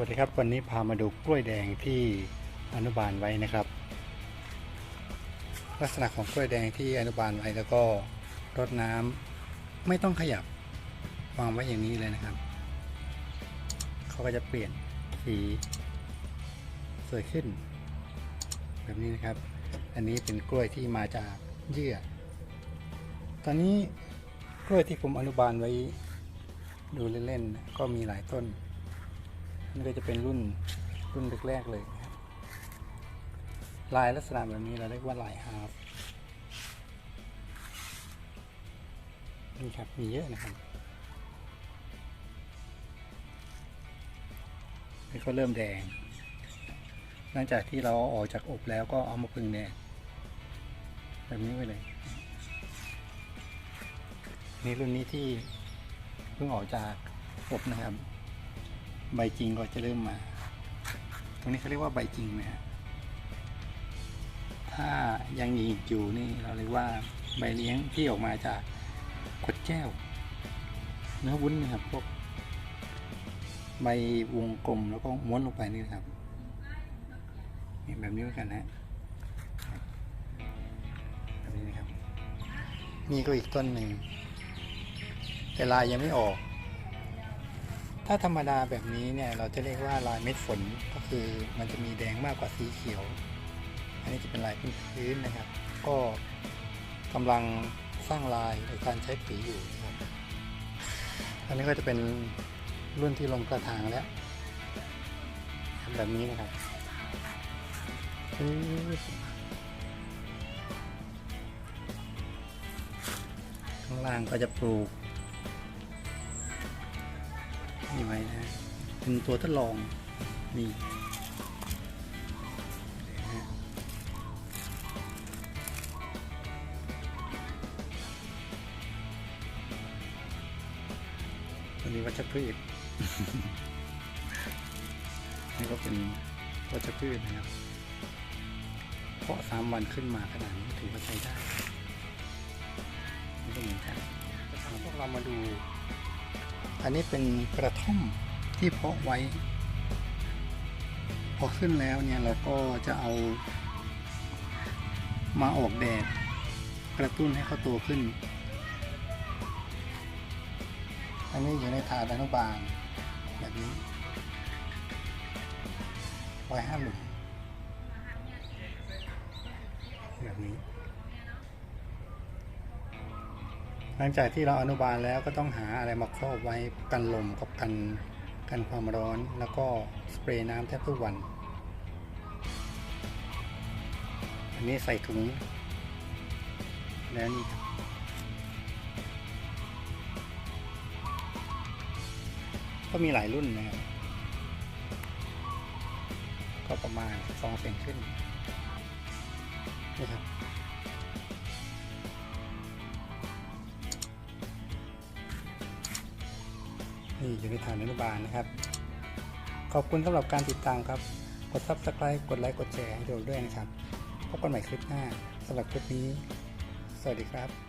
วัสดีครับ วันนี้พามาดูกล้วยแดงที่อนุบาลไว้นะครับ ลักษณะของกล้วยแดงที่อนุบาลไว้แล้วก็รดน้ำไม่ต้องขยับวางไว้อย่างนี้เลยนะครับเขาก็จะเปลี่ยนสีสวยขึ้น แบบนี้นะครับ อันนี้เป็นกล้วยที่มาจากเยื่อ ตอนนี้กล้วยที่ผมอนุบาลไว้ดูเล่นๆก็มีหลายต้น นี่ก็จะเป็นรุ่นรุ่นแรกๆเลยนะครับลายลักษณะแบบนี้เราเรียกว่าลายฮาร์ฟนี่ครับมีเยอะนะครับนี่ก็เริ่มแดง หลังจากที่เราเอาออกจากอบแล้วก็เอามาพึ่งแดดแบบนี้ไว้เลย นี่รุ่นนี้ที่เพิ่งออกจากอบนะครับ ใบจริงก็จะเริ่มมา ตรงนี้เขาเรียกว่าใบจริงนะฮะถ้ายังหยิกอยู่นี่เราเรียกว่าใบเลี้ยงที่ออกมาจากขวดแก้ว เนื้อวุ้นนะครับพวกใบวงกลมแล้วก็ม้วนลงไปนี่นะครับนี่แบบนี้เหมือนกันนะแบบนี้นะครับ นี่ก็อีกต้นหนึ่งแต่ลายยังไม่ออก ถ้าธรรมดาแบบนี้เนี่ยเราจะเรียกว่าลายเม็ดฝนก็คือมันจะมีแดงมากกว่าสีเขียว อันนี้จะเป็นลายพื้นๆนะครับ ก็กำลังสร้างลายโดยการใช้ปุ๋ยอยู่นะครับอันนี้ก็จะเป็นรุ่นที่ลงกระถางแล้วแบบนี้นะครับข้างล่างก็จะปลูก ไว้นะเป็นตัวทดลองนี่ตัวนี้วัชพืชนี่ก็เป็นวัชพืชนะครับเพาะสามวันขึ้นมาขนาดนี้ถือว่าใช้ได้นี่ก็เหมือนกันจะพาพวกเรามาดู อันนี้เป็นกระท่อมที่เพาะไว้ พอขึ้นแล้วเนี่ยเราก็จะเอามาออกแดดกระตุ้นให้เขาโตขึ้น อันนี้อยู่ในถาดอนุบาลแบบนี้ ไว้ห้าหลุมแบบนี้ หลังจากที่เราอนุบาลแล้วก็ต้องหาอะไรมาครอบไว้กันลมกับกันกันความร้อนแล้วก็สเปรย์น้ำแทบทุกวัน อันนี้ใส่ถุงแล้วนี่ก็มีหลายรุ่นนะครับก็ประมาณสองเซนขึ้นนี่ครับ นี่อยู่ในฐานอนุบาลนะครับ ขอบคุณสำหรับการติดตามครับ กด subscribe กดไลค์กดแชร์ให้เราด้วยนะครับ พบกันใหม่คลิปหน้าสำหรับคลิปนี้ สวัสดีครับ